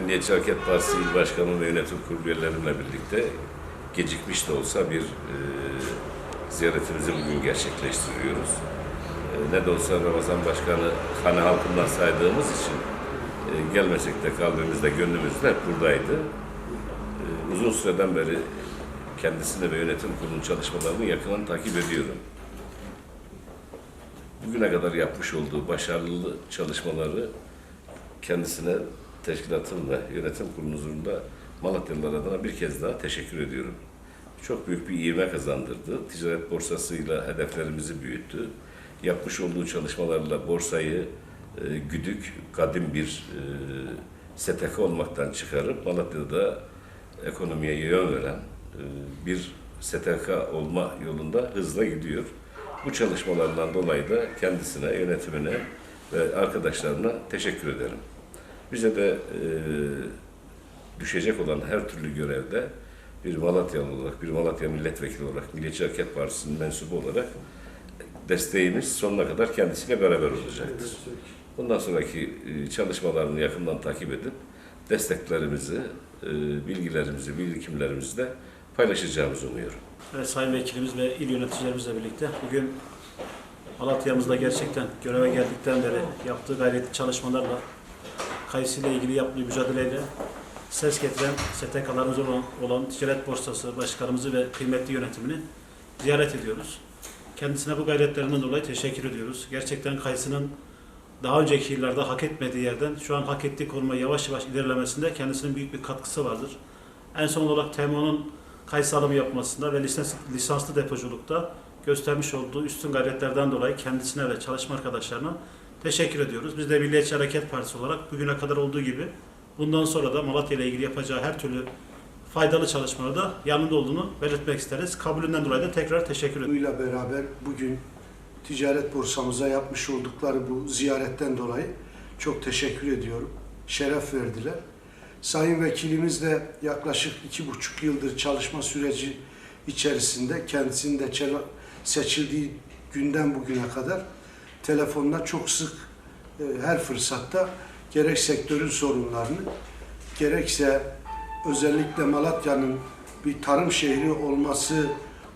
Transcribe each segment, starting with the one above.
Milliyetçi Hareket Partisi İl Başkanı ve Yönetim Kurulu üyelerimle birlikte gecikmiş de olsa bir e, ziyaretimizi bugün gerçekleştiriyoruz. E, ne de olsa Ramazan Başkanı hani halkından saydığımız için e, gelmesek de kalbimizde, gönlümüzde buradaydı. E, uzun süreden beri kendisini ve yönetim kurulunun çalışmalarını yakından takip ediyorum. Bugüne kadar yapmış olduğu başarılı çalışmaları kendisine teşkilatın ve yönetim kurulunun huzurunda Malatyalılar adına bir kez daha teşekkür ediyorum. Çok büyük bir ivme kazandırdı. Ticaret borsasıyla hedeflerimizi büyüttü. Yapmış olduğu çalışmalarla borsayı e, güdük, kadim bir e, STK olmaktan çıkarıp Malatya'da ekonomiye yön veren e, bir STK olma yolunda hızla gidiyor. Bu çalışmalarından dolayı da kendisine, yönetimine ve arkadaşlarına teşekkür ederim. Bize de e, düşecek olan her türlü görevde bir Malatyalı olarak, bir Malatya milletvekili olarak, Milliyetçi Hareket Partisi'nin mensubu olarak desteğimiz sonuna kadar kendisiyle beraber olacaktır. Bundan sonraki e, çalışmalarını yakından takip edip desteklerimizi, e, bilgilerimizi, birikimlerimizi de paylaşacağımızı umuyorum. Evet, Sayın Vekilimiz ve il yöneticilerimizle birlikte bugün Malatya'mızda gerçekten göreve geldikten beri yaptığı gayretli çalışmalarla Kayısı ile ilgili yaptığı mücadeleyle ses getiren STK'larımız olan, olan Ticaret Borsası Başkanımızı ve kıymetli yönetimini ziyaret ediyoruz. Kendisine bu gayretlerinden dolayı teşekkür ediyoruz. Gerçekten Kayısı'nın daha önceki yıllarda hak etmediği yerden şu an hak ettiği konuma yavaş yavaş ilerlemesinde kendisinin büyük bir katkısı vardır. En son olarak TMO'nun kayısı alımı yapmasında ve lisans, lisanslı depoculukta göstermiş olduğu üstün gayretlerden dolayı kendisine ve çalışma arkadaşlarına teşekkür ediyoruz. Biz de Milliyetçi Hareket Partisi olarak bugüne kadar olduğu gibi bundan sonra da Malatya ile ilgili yapacağı her türlü faydalı çalışmalarda yanında olduğunu belirtmek isteriz. Kabulünden dolayı da tekrar teşekkür ediyoruz. ile beraber bugün ticaret borsamıza yapmış oldukları bu ziyaretten dolayı çok teşekkür ediyorum. Şeref verdiler. Sayın Vekilimiz de yaklaşık iki buçuk yıldır çalışma süreci içerisinde kendisinin de seçildiği günden bugüne kadar telefonla çok sık e, her fırsatta gerek sektörün sorunlarını gerekse özellikle Malatya'nın bir tarım şehri olması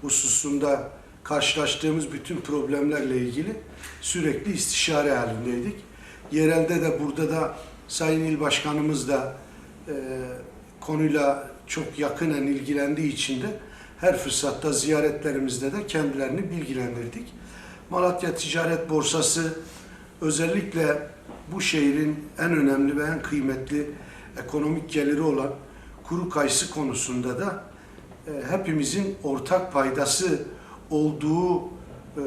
hususunda karşılaştığımız bütün problemlerle ilgili sürekli istişare halindeydik. Yerelde de burada da Sayın İl Başkanımız da e, konuyla çok yakinen ilgilendiği için de her fırsatta ziyaretlerimizde de kendilerini bilgilendirdik. Malatya Ticaret Borsası özellikle bu şehrin en önemli ve en kıymetli ekonomik geliri olan kuru kayısı konusunda da e, hepimizin ortak paydası olduğu e,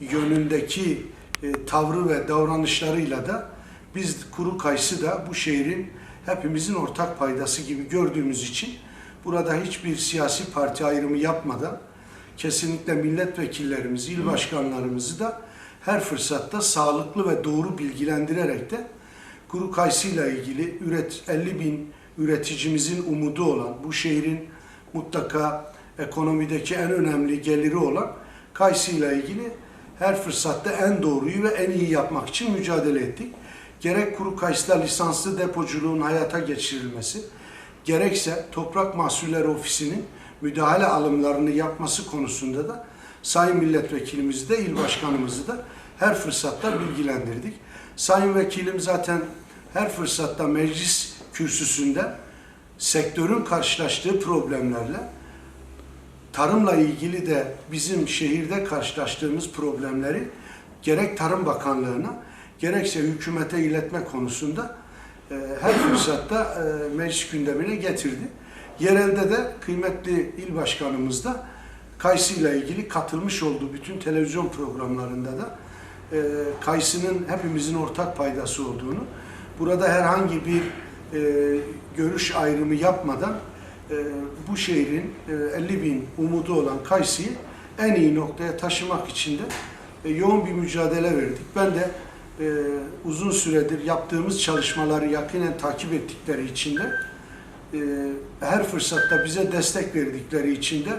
yönündeki e, tavrı ve davranışlarıyla da biz kuru kayısı da bu şehrin hepimizin ortak paydası gibi gördüğümüz için burada hiçbir siyasi parti ayrımı yapmadan kesinlikle milletvekillerimizi, il başkanlarımızı da her fırsatta sağlıklı ve doğru bilgilendirerek de kuru kayısıyla ilgili üret 50 bin üreticimizin umudu olan bu şehrin mutlaka ekonomideki en önemli geliri olan kayısıyla ilgili her fırsatta en doğruyu ve en iyi yapmak için mücadele ettik. Gerek kuru kayısılar lisanslı depoculuğun hayata geçirilmesi, gerekse Toprak Mahsulleri Ofisi'nin müdahale alımlarını yapması konusunda da Sayın Milletvekilimizi de İl Başkanımızı da her fırsatta bilgilendirdik. Sayın Vekilim zaten her fırsatta meclis kürsüsünde sektörün karşılaştığı problemlerle tarımla ilgili de bizim şehirde karşılaştığımız problemleri gerek Tarım Bakanlığı'na gerekse hükümete iletme konusunda e, her fırsatta e, meclis gündemine getirdi. Yerelde de kıymetli il başkanımız da Kayısı ile ilgili katılmış olduğu bütün televizyon programlarında da e, Kayısı'nın hepimizin ortak paydası olduğunu, burada herhangi bir e, görüş ayrımı yapmadan e, bu şehrin e, 50 bin umudu olan Kayısı'yı en iyi noktaya taşımak için de e, yoğun bir mücadele verdik. Ben de e, uzun süredir yaptığımız çalışmaları yakinen takip ettikleri için de e, her fırsatta bize destek verdikleri için de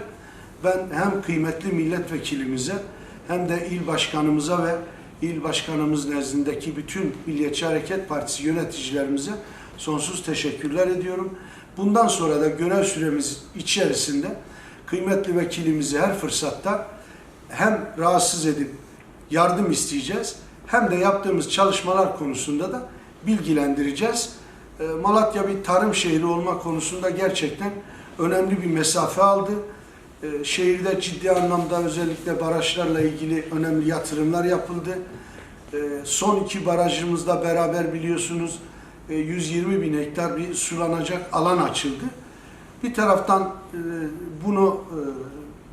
ben hem kıymetli milletvekilimize hem de il başkanımıza ve il başkanımız nezdindeki bütün Milliyetçi Hareket Partisi yöneticilerimize sonsuz teşekkürler ediyorum. Bundan sonra da görev süremiz içerisinde kıymetli vekilimizi her fırsatta hem rahatsız edip yardım isteyeceğiz hem de yaptığımız çalışmalar konusunda da bilgilendireceğiz. Ee, Malatya bir tarım şehri olma konusunda gerçekten önemli bir mesafe aldı. Ee, Şehirde ciddi anlamda özellikle barajlarla ilgili önemli yatırımlar yapıldı. Ee, Son iki barajımızla beraber biliyorsunuz e, 120 bin hektar bir sulanacak alan açıldı. Bir taraftan e, bunu e,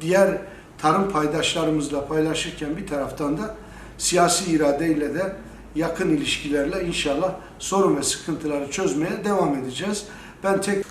diğer tarım paydaşlarımızla paylaşırken bir taraftan da siyasi iradeyle de yakın ilişkilerle inşallah sorun ve sıkıntıları çözmeye devam edeceğiz. Ben tek